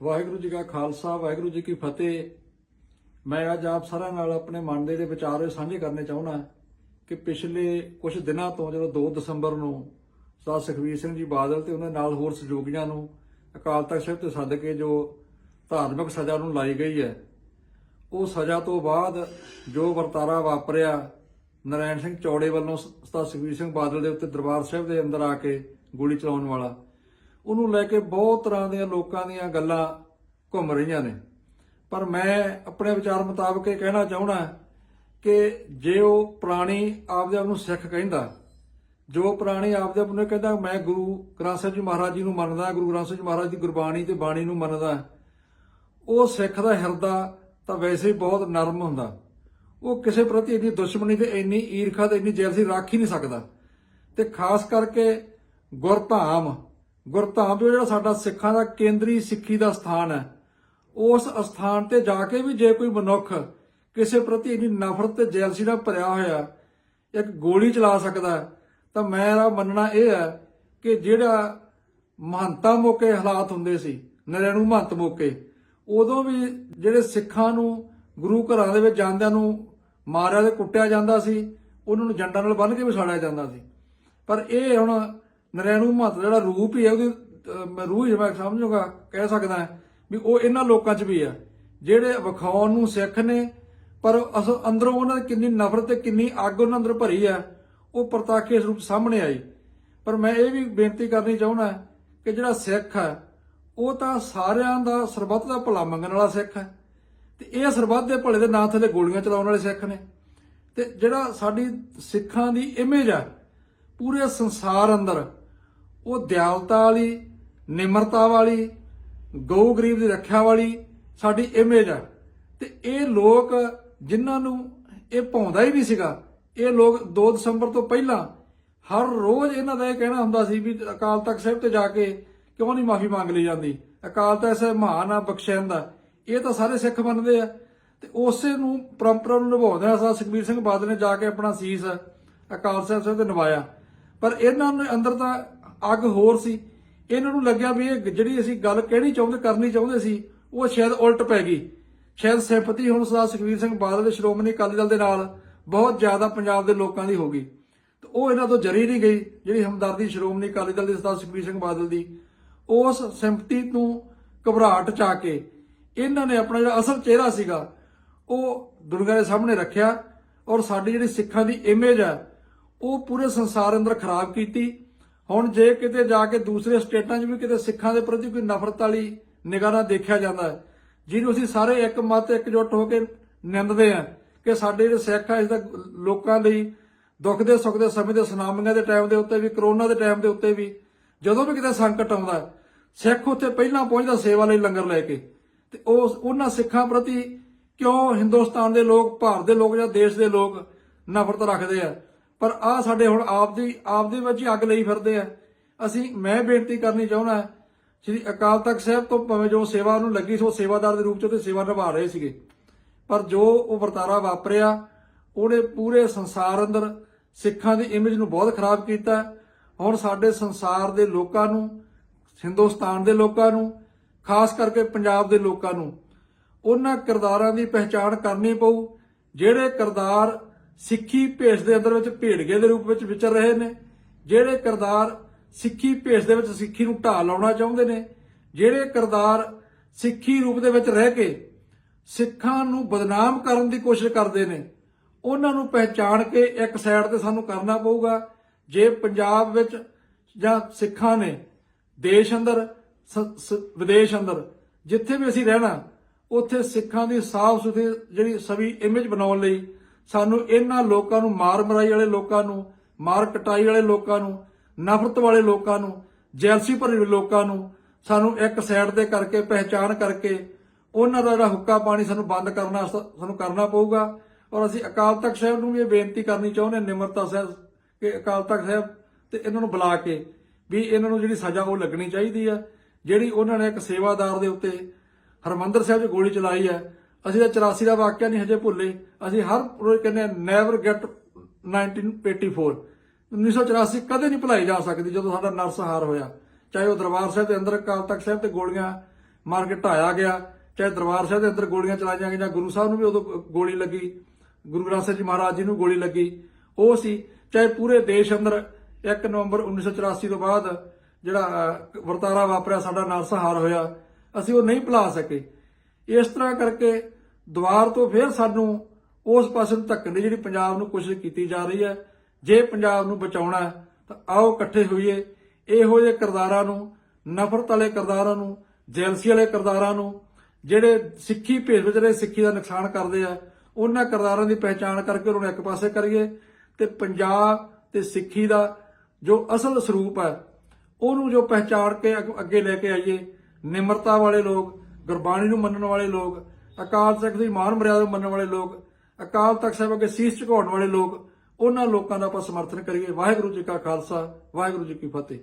ਵਾਹਿਗੁਰੂ ਜੀ ਕਾ ਖਾਲਸਾ, ਵਾਹਿਗੁਰੂ ਜੀ ਕੀ ਫਤਿਹ। ਮੈਂ ਅੱਜ ਆਪ ਸਾਰਿਆਂ ਨਾਲ ਆਪਣੇ ਮਨ ਦੇ ਜਿਹੜੇ ਵਿਚਾਰ ਸਾਂਝੇ ਕਰਨੇ ਚਾਹੁੰਦਾ ਕਿ ਪਿਛਲੇ ਕੁਝ ਦਿਨਾਂ ਤੋਂ ਜਦੋਂ 2 ਦਸੰਬਰ ਨੂੰ ਸਰਦਾਰ ਸੁਖਬੀਰ ਸਿੰਘ ਜੀ ਬਾਦਲ ਤੇ ਉਹਨਾਂ ਨਾਲ ਹੋਰ ਸਹਿਯੋਗੀਆਂ ਨੂੰ ਅਕਾਲ ਤਖਤ ਸਾਹਿਬ ਤੇ ਸੱਦ ਕੇ ਜੋ ਧਾਰਮਿਕ ਸਜ਼ਾ ਨੂੰ ਲਾਈ ਗਈ ਹੈ, ਉਹ ਸਜ਼ਾ ਤੋਂ ਬਾਅਦ ਜੋ ਵਰਤਾਰਾ ਵਾਪਰਿਆ, ਨਰੈਣ ਸਿੰਘ ਚੌੜੇ ਵੱਲੋਂ ਸਰਦਾਰ ਸੁਖਬੀਰ ਸਿੰਘ ਬਾਦਲ ਦੇ ਉੱਤੇ ਦਰਬਾਰ ਸਾਹਿਬ ਦੇ ਅੰਦਰ ਆ ਕੇ ਗੋਲੀ ਚਲਾਉਣ ਵਾਲਾ ਉਹਨੂੰ ਲੈ ਕੇ ਬਹੁਤ ਤਰ੍ਹਾਂ ਦੀਆਂ ਲੋਕਾਂ ਦੀਆਂ ਗੱਲਾਂ ਘੁੰਮ ਰਹੀਆਂ ਨੇ। ਪਰ ਮੈਂ ਆਪਣੇ ਵਿਚਾਰ ਮੁਤਾਬਕ ਇਹ ਕਹਿਣਾ ਚਾਹੁੰਦਾ ਕਿ ਜੇ ਉਹ ਪ੍ਰਾਣੀ ਆਪਦੇ ਆਪ ਨੂੰ ਸਿੱਖ ਕਹਿੰਦਾ, ਜੋ ਪ੍ਰਾਣੀ ਆਪਦੇ ਆਪ ਨੂੰ ਇਹ ਕਹਿੰਦਾ, ਮੈਂ ਗੁਰੂ ਗ੍ਰੰਥ ਸਾਹਿਬ ਜੀ ਮਹਾਰਾਜ ਜੀ ਨੂੰ ਮੰਨਦਾ, ਗੁਰੂ ਗ੍ਰੰਥ ਸਾਹਿਬ ਜੀ ਮਹਾਰਾਜ ਦੀ ਗੁਰਬਾਣੀ ਤੇ ਬਾਣੀ ਨੂੰ ਮੰਨਦਾ, ਉਹ ਸਿੱਖ ਦਾ ਹਿਰਦਾ ਤਾਂ ਵੈਸੇ ਹੀ ਬਹੁਤ ਨਰਮ ਹੁੰਦਾ। ਉਹ ਕਿਸੇ ਪ੍ਰਤੀ ਇੰਨੀ ਦੁਸ਼ਮਣੀ ਤੇ ਇੰਨੀ ਈਰਖਾ ਤੇ ਇੰਨੀ ਜੈਲਸੀ ਰੱਖ ਹੀ ਨਹੀਂ ਸਕਦਾ। ਤੇ ਖਾਸ ਕਰਕੇ ਗੁਰਧਾਮ ਗੁਰਧਾਮ ਜੋ ਜਿਹੜਾ ਸਾਡਾ ਸਿੱਖਾਂ ਦਾ ਕੇਂਦਰੀ ਸਿੱਖੀ ਦਾ ਸਥਾਨ ਹੈ, ਉਸ ਅਸਥਾਨ ਤੇ ਜਾ ਕੇ ਵੀ ਜੇ ਕੋਈ ਮਨੁੱਖ ਕਿਸੇ ਪ੍ਰਤੀ ਇੰਨੀ ਨਫ਼ਰਤ ਤੇ ਜੈਲਸੀ ਨਾਲ ਭਰਿਆ ਹੋਇਆ, ਇੱਕ ਗੋਲੀ ਚਲਾ ਸਕਦਾ ਤਾਂ ਮੇਰਾ ਮੰਨਣਾ ਇਹ ਹੈ ਕਿ ਜਿਹੜਾ ਮਹੰਤਾਂ ਮੌਕੇ ਹਾਲਾਤ ਹੁੰਦੇ ਸੀ, ਨਰੈਣੂ ਮਹੰਤ ਮੌਕੇ, ਉਦੋਂ ਵੀ ਜਿਹੜੇ ਸਿੱਖਾਂ ਨੂੰ ਗੁਰੂ ਘਰਾਂ ਦੇ ਵਿੱਚ ਜਾਂਦਿਆਂ ਨੂੰ ਮਾਰਿਆ ਤੇ ਕੁੱਟਿਆ ਜਾਂਦਾ ਸੀ, ਉਹਨਾਂ ਨੂੰ ਜੰਡਾਂ ਨਾਲ ਬੰਨ੍ਹ ਕੇ ਵੀ ਸਾੜਿਆ ਜਾਂਦਾ ਸੀ। ਪਰ ਇਹ ਹੁਣ ਨਰੈਣੂ ਮਹੱਤ ਜਿਹੜਾ ਰੂਪ ਹੀ ਹੈ, ਉਹਦੀ ਮੈਂ ਰੂਹ ਹੀ ਮੈਂ ਸਮਝੂਗਾ, ਕਹਿ ਸਕਦਾ ਵੀ ਉਹ ਇਹਨਾਂ ਲੋਕਾਂ 'ਚ ਵੀ ਆ ਜਿਹੜੇ ਵਿਖਾਉਣ ਨੂੰ ਸਿੱਖ ਨੇ, ਪਰ ਅਸਲ ਅੰਦਰੋਂ ਉਹਨਾਂ ਦੀ ਕਿੰਨੀ ਨਫ਼ਰਤ ਤੇ ਕਿੰਨੀ ਅੱਗ ਉਹਨਾਂ ਅੰਦਰ ਭਰੀ ਆ ਉਹ ਪ੍ਰਤਾਖੇ ਸਰੂਪ ਸਾਹਮਣੇ ਆਈ। ਪਰ ਮੈਂ ਇਹ ਵੀ ਬੇਨਤੀ ਕਰਨੀ ਚਾਹੁੰਦਾ ਕਿ ਜਿਹੜਾ ਸਿੱਖ ਹੈ, ਉਹ ਤਾਂ ਸਾਰਿਆਂ ਦਾ ਸਰਬੱਤ ਦਾ ਭਲਾ ਮੰਗਣ ਵਾਲਾ ਸਿੱਖ ਹੈ, ਤੇ ਇਹ ਸਰਬੱਤ ਦੇ ਭਲੇ ਦੇ ਨਾਂ ਥੱਲੇ ਗੋਲੀਆਂ ਚਲਾਉਣ ਵਾਲੇ ਸਿੱਖ ਨੇ, ਤੇ ਜਿਹੜਾ ਸਾਡੀ ਸਿੱਖਾਂ ਦੀ ਇਮੇਜ ਆ ਪੂਰੇ ਸੰਸਾਰ ਅੰਦਰ ਉਹ ਦਿਆਲਤਾ ਵਾਲੀ, ਨਿਮਰਤਾ ਵਾਲੀ, ਗਊ ਗਰੀਬ ਦੀ ਰੱਖਿਆ ਵਾਲੀ ਸਾਡੀ ਇਮੇਜ ਆ। ਤੇ ਇਹ ਲੋਕ ਜਿਨ੍ਹਾਂ ਨੂੰ ਇਹ ਪਾਉਂਦਾ ਹੀ ਨਹੀਂ ਸੀਗਾ, ਇਹ ਲੋਕ 2 ਦਸੰਬਰ ਤੋਂ ਪਹਿਲਾਂ ਹਰ ਰੋਜ਼ ਇਹਨਾਂ ਦਾ ਇਹ ਕਹਿਣਾ ਹੁੰਦਾ ਸੀ ਵੀ ਅਕਾਲ ਤਖਤ ਸਾਹਿਬ ਤੇ ਜਾ ਕੇ ਕਿਉਂ ਨਹੀਂ ਮਾਫੀ ਮੰਗ ਲਈ ਜਾਂਦੀ? ਅਕਾਲ ਤਖਤ ਸਾਹਿਬ ਮਹਾਨ ਆ, ਬਖਸ਼ੈਂਦਾ ਇਹ ਤਾਂ ਸਾਰੇ ਸਿੱਖ ਮੰਨਦੇ ਆ। ਤੇ ਉਸੇ ਨੂੰ ਪਰੰਪਰਾ ਨੂੰ ਨਿਭਾਉਂਦੇ ਆ, ਸਾ ਸੁਖਬੀਰ ਸਿੰਘ ਬਾਦਲ ਨੇ ਜਾ ਕੇ ਆਪਣਾ ਸੀਸ ਅਕਾਲ ਸਾਹਿਬ ਸਾਹਿਬ ਤੇ ਨਿਵਾਇਆ ਪਰ ਇਹਨਾਂ ਨੂੰ ਅੰਦਰ ਤਾਂ ਅੱਗ ਹੋਰ ਸੀ। ਇਹਨਾਂ ਨੂੰ ਲੱਗਿਆ ਵੀ ਇਹ ਜਿਹੜੀ ਅਸੀਂ ਗੱਲ ਕਹਿਣੀ ਚਾਹੁੰਦੇ, ਕਰਨੀ ਚਾਹੁੰਦੇ ਸੀ, ਉਹ ਸ਼ਾਇਦ ਉਲਟ ਪੈ ਗਈ। ਸ਼ਾਇਦ ਸਿੰਪਤੀ ਹੁਣ ਸਰਦਾਰ ਸੁਖਬੀਰ ਸਿੰਘ ਬਾਦਲ ਦੇ ਸ਼੍ਰੋਮਣੀ ਅਕਾਲੀ ਦਲ ਦੇ ਨਾਲ ਬਹੁਤ ਜ਼ਿਆਦਾ ਪੰਜਾਬ ਦੇ ਲੋਕਾਂ ਦੀ ਹੋ ਗਈ। ਤੇ ਉਹ ਇਹਨਾਂ ਤੋਂ ਜਰੀ ਨਹੀਂ ਗਈ, ਜਿਹੜੀ ਹਮਦਰਦੀ ਸ਼੍ਰੋਮਣੀ ਅਕਾਲੀ ਦਲ ਦੇ ਸਰਦਾਰ ਸੁਖਬੀਰ ਸਿੰਘ ਬਾਦਲ ਦੀ। ਉਸ ਸਿੰਪਤੀ ਨੂੰ ਘਬਰਾਹਟ ਚ ਕੇ ਇਹਨਾਂ ਨੇ ਆਪਣਾ ਜਿਹੜਾ ਅਸਲ ਚਿਹਰਾ ਸੀਗਾ, ਉਹ ਦੁਨੀਆ ਦੇ ਸਾਹਮਣੇ ਰੱਖਿਆ ਔਰ ਸਾਡੀ ਜਿਹੜੀ ਸਿੱਖਾਂ ਦੀ ਇਮੇਜ ਹੈ, ਉਹ ਪੂਰੇ ਸੰਸਾਰ ਅੰਦਰ ਖਰਾਬ ਕੀਤੀ। ਹੁਣ ਜੇ ਕਿਤੇ ਜਾ ਕੇ ਦੂਸਰੇ ਸਟੇਟਾਂ 'ਚ ਵੀ ਕਿਤੇ ਸਿੱਖਾਂ ਦੇ ਪ੍ਰਤੀ ਕੋਈ ਨਫ਼ਰਤ ਵਾਲੀ ਨਿਗਾਹ ਨਾਲ ਦੇਖਿਆ ਜਾਂਦਾ ਹੈ, ਜਿਹਨੂੰ ਅਸੀਂ ਸਾਰੇ ਇੱਕ ਮਤ ਇਕਜੁੱਟ ਹੋ ਕੇ ਨਿੰਦਦੇ ਆ ਕਿ ਸਾਡੇ ਜਿਹੜੇ ਸਿੱਖ ਆ, ਇਸ ਦਾ ਲੋਕਾਂ ਲਈ ਦੁੱਖ ਦੇ, ਸੁੱਖ ਦੇ ਸਮੇਂ ਦੇ ਸੁਨਾਮੀਆਂ ਦੇ ਟਾਈਮ ਦੇ ਉੱਤੇ ਵੀ, ਕਰੋਨਾ ਦੇ ਟਾਈਮ ਦੇ ਉੱਤੇ ਵੀ, ਜਦੋਂ ਵੀ ਕਿਤੇ ਸੰਕਟ ਆਉਂਦਾ ਸਿੱਖ ਉੱਥੇ ਪਹਿਲਾਂ ਪਹੁੰਚਦਾ ਸੇਵਾ ਲਈ ਲੰਗਰ ਲੈ ਕੇ। ਤੇ ਉਸ, ਉਹਨਾਂ ਸਿੱਖਾਂ ਪ੍ਰਤੀ ਕਿਉਂ ਹਿੰਦੁਸਤਾਨ ਦੇ ਲੋਕ, ਭਾਰਤ ਦੇ ਲੋਕ ਜਾਂ ਦੇਸ਼ ਦੇ ਲੋਕ ਨਫ਼ਰਤ ਰੱਖਦੇ ਆ? ਪਰ ਆ ਸਾਡੇ ਹੁਣ ਆਪਦੀ ਆਪ ਦੇ ਵਿੱਚ ਹੀ ਅੱਗ ਲਈ ਫਿਰਦੇ ਆ। ਅਸੀਂ ਮੈਂ ਬੇਨਤੀ ਕਰਨੀ ਚਾਹੁੰਦਾ ਸ੍ਰੀ ਅਕਾਲ ਤਖਤ ਸਾਹਿਬ ਤੋਂ ਭਾਵੇਂ ਜੋ ਸੇਵਾ ਨੂੰ ਲੱਗੀ ਸੀ, ਉਹ ਸੇਵਾਦਾਰ ਦੇ ਰੂਪ ਚ ਉਹਤੇ ਸੇਵਾ ਨਿਭਾ ਰਹੇ ਸੀਗੇ। ਪਰ ਜੋ ਉਹ ਵਰਤਾਰਾ ਵਾਪਰਿਆ, ਉਹਨੇ ਪੂਰੇ ਸੰਸਾਰ ਅੰਦਰ ਸਿੱਖਾਂ ਦੀ ਇਮੇਜ ਨੂੰ ਬਹੁਤ ਖਰਾਬ ਕੀਤਾ। ਹੁਣ ਸਾਡੇ ਸੰਸਾਰ ਦੇ ਲੋਕਾਂ ਨੂੰ, ਹਿੰਦੁਸਤਾਨ ਦੇ ਲੋਕਾਂ ਨੂੰ, ਖਾਸ ਕਰਕੇ ਪੰਜਾਬ ਦੇ ਲੋਕਾਂ ਨੂੰ, ਉਹਨਾਂ ਕਿਰਦਾਰਾਂ ਦੀ ਪਹਿਚਾਣ ਕਰਨੀ ਪਊ। ਜਿਹੜੇ ਕਿਰਦਾਰ ਸਿੱਖੀ ਭੇਸ ਦੇ ਅੰਦਰ ਵਿੱਚ ਭੇੜਗੇ ਦੇ ਰੂਪ ਵਿੱਚ ਵਿਚਰ ਰਹੇ ਨੇ। ਜਿਹੜੇ ਕਿਰਦਾਰ ਸਿੱਖੀ ਭੇਸ ਦੇ ਵਿੱਚ ਸਿੱਖੀ ਨੂੰ ਢਾਹ ਲਾਉਣਾ ਚਾਹੁੰਦੇ ਨੇ, ਜਿਹੜੇ ਕਿਰਦਾਰ ਸਿੱਖੀ ਰੂਪ ਦੇ ਵਿੱਚ ਰਹਿ ਕੇ ਸਿੱਖਾਂ ਨੂੰ ਬਦਨਾਮ ਕਰਨ ਦੀ ਕੋਸ਼ਿਸ਼ ਕਰਦੇ ਨੇ, ਉਹਨਾਂ ਨੂੰ ਪਹਿਚਾਣ ਕੇ ਇੱਕ ਸਾਈਡ ਤੇ ਸਾਨੂੰ ਕਰਨਾ ਪਊਗਾ। ਜੇ ਪੰਜਾਬ ਵਿੱਚ ਜਾਂ ਸਿੱਖਾਂ ਨੇ ਦੇਸ਼ ਅੰਦਰ, ਸ- ਵਿਦੇਸ਼ ਅੰਦਰ ਜਿੱਥੇ ਵੀ ਅਸੀਂ ਰਹਿਣਾ, ਉੱਥੇ ਸਿੱਖਾਂ ਦੀ ਸਾਫ਼ ਸੁਥਰੀ ਜਿਹੜੀ ਸਵੀ ਇਮੇਜ ਬਣਾਉਣ ਲਈ ਸਾਨੂੰ ਇਹਨਾਂ ਲੋਕਾਂ ਨੂੰ, ਮਾਰ ਮਰਾਈ ਵਾਲੇ ਲੋਕਾਂ ਨੂੰ, ਮਾਰ ਕਟਾਈ ਵਾਲੇ ਲੋਕਾਂ ਨੂੰ, ਨਫ਼ਰਤ ਵਾਲੇ ਲੋਕਾਂ ਨੂੰ, ਜੈਲਸੀ ਭਰੇ ਲੋਕਾਂ ਨੂੰ ਸਾਨੂੰ ਇੱਕ ਸਾਈਡ ਤੇ ਕਰਕੇ, ਪਹਿਚਾਣ ਕਰਕੇ ਉਹਨਾਂ ਦਾ ਜਿਹੜਾ ਹੁੱਕਾ ਪਾਣੀ ਸਾਨੂੰ ਬੰਦ ਕਰਨਾ, ਸ- ਸਾਨੂੰ ਕਰਨਾ ਪਊਗਾ। ਔਰ ਅਸੀਂ ਅਕਾਲ ਤਖਤ ਸਾਹਿਬ ਨੂੰ ਵੀ ਇਹ ਬੇਨਤੀ ਕਰਨੀ ਚਾਹੁੰਦੇ ਹਾਂ, ਨਿਮਰਤਾ ਸਾਹਿਬ, ਕਿ ਅਕਾਲ ਤਖਤ ਸਾਹਿਬ ਤੇ ਇਹਨਾਂ ਨੂੰ ਬੁਲਾ ਕੇ ਵੀ ਇਹਨਾਂ ਨੂੰ ਜਿਹੜੀ ਸਜ਼ਾ ਉਹ ਲੱਗਣੀ ਚਾਹੀਦੀ ਆ ਜਿਹੜੀ ਉਹਨਾਂ ਨੇ ਇੱਕ ਸੇਵਾਦਾਰ ਦੇ ਉੱਤੇ ਹਰਮੰਦਰ ਸਾਹਿਬ 'ਚ ਗੋਲੀ ਚਲਾਈ ਹੈ ਅਸੀਂ ਤਾਂ 84 ਦਾ ਵਾਕਿਆ ਨਹੀਂ ਹਜੇ ਭੁੱਲੇ। ਅਸੀਂ ਹਰ ਰੋਜ਼ ਕਹਿੰਦੇ ਨੈਵਰ ਗੈਟ 1984 1984 ਕਦੇ ਨਹੀਂ ਭੁਲਾਈ ਜਾ ਸਕਦੀ ਜਦੋਂ ਸਾਡਾ ਨਰਸਹਾਰ ਹੋਇਆ। ਚਾਹੇ ਉਹ ਦਰਬਾਰ ਸਾਹਿਬ ਦੇ ਅੰਦਰ, ਅਕਾਲ ਤਖਤ ਸਾਹਿਬ ਤੇ ਗੋਲੀਆਂ ਮਾਰ ਕੇ ਢਾਇਆ ਗਿਆ, ਚਾਹੇ ਦਰਬਾਰ ਸਾਹਿਬ ਦੇ ਅੰਦਰ ਗੋਲੀਆਂ ਚਲਾਈਆਂ ਗਈਆਂ, ਗੁਰੂ ਸਾਹਿਬ ਨੂੰ ਵੀ ਉਦੋਂ ਗੋਲੀ ਲੱਗੀ। ਗੁਰੂ ਗ੍ਰੰਥ ਸਾਹਿਬ ਜੀ ਮਹਾਰਾਜ ਜੀ ਨੂੰ ਗੋਲੀ ਲੱਗੀ। ਉਹ ਸੀ, ਚਾਹੇ ਪੂਰੇ ਦੇਸ਼ ਅੰਦਰ 1 ਨਵੰਬਰ 1984 ਤੋਂ ਬਾਅਦ ਜਿਹੜਾ ਵਰਤਾਰਾ ਵਾਪਰਿਆ, ਸਾਡਾ ਨਰਸਹਾਰ ਹੋਇਆ, ਅਸੀਂ ਉਹ ਨਹੀਂ ਭੁਲਾ ਸਕੇ। ਇਸ ਤਰ੍ਹਾਂ ਕਰਕੇ ਦੁਆਰ ਤੋਂ ਫਿਰ ਸਾਨੂੰ ਉਸ ਪਾਸੇ ਨੂੰ ਧੱਕਣ ਦੀ ਜਿਹੜੀ ਪੰਜਾਬ ਨੂੰ ਕੋਸ਼ਿਸ਼ ਕੀਤੀ ਜਾ ਰਹੀ ਹੈ, ਜੇ ਪੰਜਾਬ ਨੂੰ ਬਚਾਉਣਾ ਤਾਂ ਆਓ ਇਕੱਠੇ ਹੋਈਏ। ਇਹੋ ਜਿਹੇ ਕਿਰਦਾਰਾਂ ਨੂੰ, ਨਫ਼ਰਤ ਵਾਲੇ ਕਿਰਦਾਰਾਂ ਨੂੰ, ਜੈਲਸੀ ਵਾਲੇ ਕਿਰਦਾਰਾਂ ਨੂੰ, ਜਿਹੜੇ ਸਿੱਖੀ ਭੇਸ ਵਿੱਚ ਜਿਹੜੇ ਸਿੱਖੀ ਦਾ ਨੁਕਸਾਨ ਕਰਦੇ ਆ, ਉਹਨਾਂ ਕਿਰਦਾਰਾਂ ਦੀ ਪਹਿਚਾਣ ਕਰਕੇ ਉਹਨਾਂ ਨੂੰ ਇੱਕ ਪਾਸੇ ਕਰੀਏ ਤੇ ਪੰਜਾਬ ਤੇ ਸਿੱਖੀ ਦਾ ਜੋ ਅਸਲ ਸਰੂਪ ਹੈ, ਉਹਨੂੰ ਜੋ ਪਹਿਚਾਣ ਕੇ ਅੱਗ- ਅੱਗੇ ਲੈ ਕੇ ਆਈਏ, ਨਿਮਰਤਾ ਵਾਲੇ ਲੋਕ ਗੁਰਬਾਣੀ ਨੂੰ ਮੰਨਣ ਵਾਲੇ ਲੋਕ, ਅਕਾਲ ਤਖਤ ਦੀ ਮਾਨ ਮਰਿਆਦਾ ਨੂੰ ਮੰਨਣ ਵਾਲੇ ਲੋਕ, ਅਕਾਲ ਤਖਤ ਸਾਹਿਬ ਅੱਗੇ ਸੀਸ ਝੁਕਾਉਣ ਵਾਲੇ ਲੋਕ, ਉਹਨਾਂ ਲੋਕਾਂ ਦਾ ਆਪਾਂ ਸਮਰਥਨ ਕਰੀਏ। ਵਾਹਿਗੁਰੂ ਜੀ ਕਾ ਖਾਲਸਾ, ਵਾਹਿਗੁਰੂ ਜੀ ਕੀ ਫਤਿਹ।